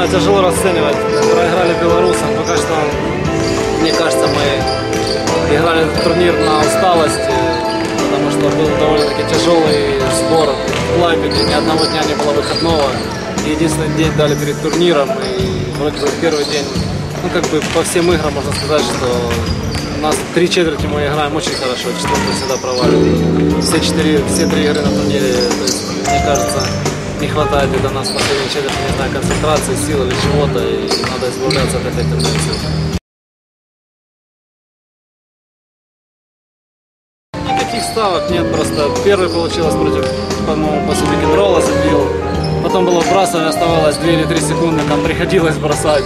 знаю, тяжело расценивать. Проиграли белорусам. Пока что, мне кажется, мы играли этот турнир на усталости, потому что был довольно-таки тяжелый сбор в Клайпеде. Ни одного дня не было выходного. Единственный день дали перед турниром. И вроде бы первый день, ну как бы по всем играм можно сказать, что у нас три четверти мы играем очень хорошо, четвертую всегда проваливаем. Все четыре, все три игры на турнире, то есть, мне кажется, не хватает где-то нас в последней четверти, не знаю, концентрации, сил или чего-то, и надо избавляться от этой тенденции. Никаких ставок нет, просто первый получилось против, по-моему, после Пикетрола забил. Потом было вбрасывание, оставалось 2 или 3 секунды, там приходилось бросать.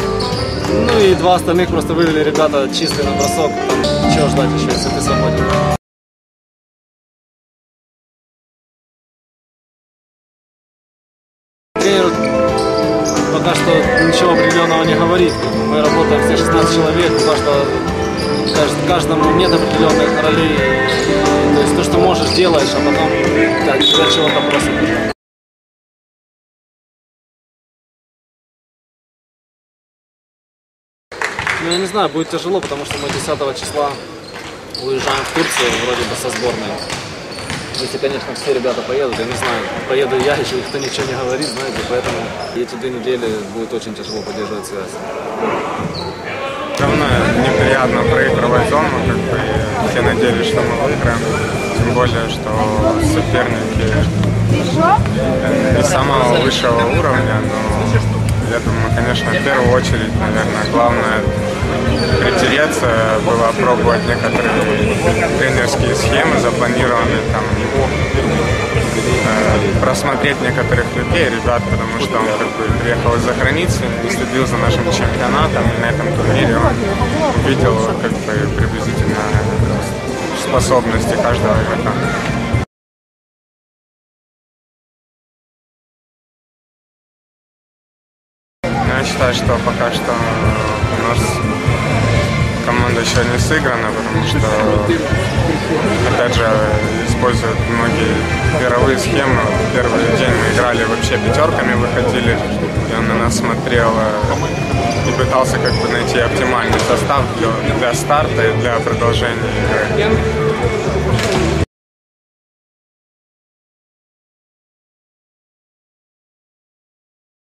Ну и два остальных просто вывели ребята чистый на бросок. Там, чего ждать еще, если ты свободен. Определенного не говорит. Мы работаем все 16 человек, пока что кажд- каждому нет определенных ролей. То есть то, что можешь, делаешь, а потом так, тебя чего-то просят. Ну, я не знаю, будет тяжело, потому что мы 10 числа уезжаем в Турцию, вроде бы со сборной. Если, конечно, все ребята поедут, я не знаю, поеду я, еще никто ничего не говорит, знаете, поэтому эти две недели будет очень тяжело поддерживать связь. Равно неприятно проигрывать дома, как бы все надеялись, что мы выиграем. Тем более, что соперники не самого высшего уровня, но я думаю, конечно, в первую очередь, наверное, главное притереться, было пробовать некоторые тренерские схемы, запланированные там э, просмотреть некоторых людей, ребят, потому что он как бы приехал из-за границы, не следил за нашим чемпионатом, и на этом турнире он увидел как бы приблизительно способности каждого игрока. Но я считаю, что пока что нас команда еще не сыграна, потому что, опять же, используют многие мировые схемы. Первый день мы играли вообще пятерками, выходили, и он на нас смотрел э, и пытался как бы найти оптимальный состав для, для старта и для продолжения игры.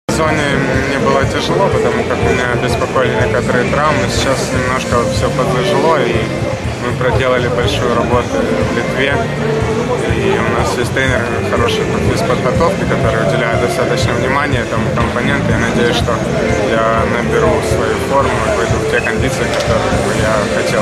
В зоне было тяжело, потому как меня беспокоили некоторые травмы. Сейчас немножко все подзажило, и мы проделали большую работу в Литве. И у нас есть тренер хороший по физподготовке, который уделяет достаточно внимания этому компоненту. Я надеюсь, что я наберу свою форму и войду в те кондиции, которые бы я хотел.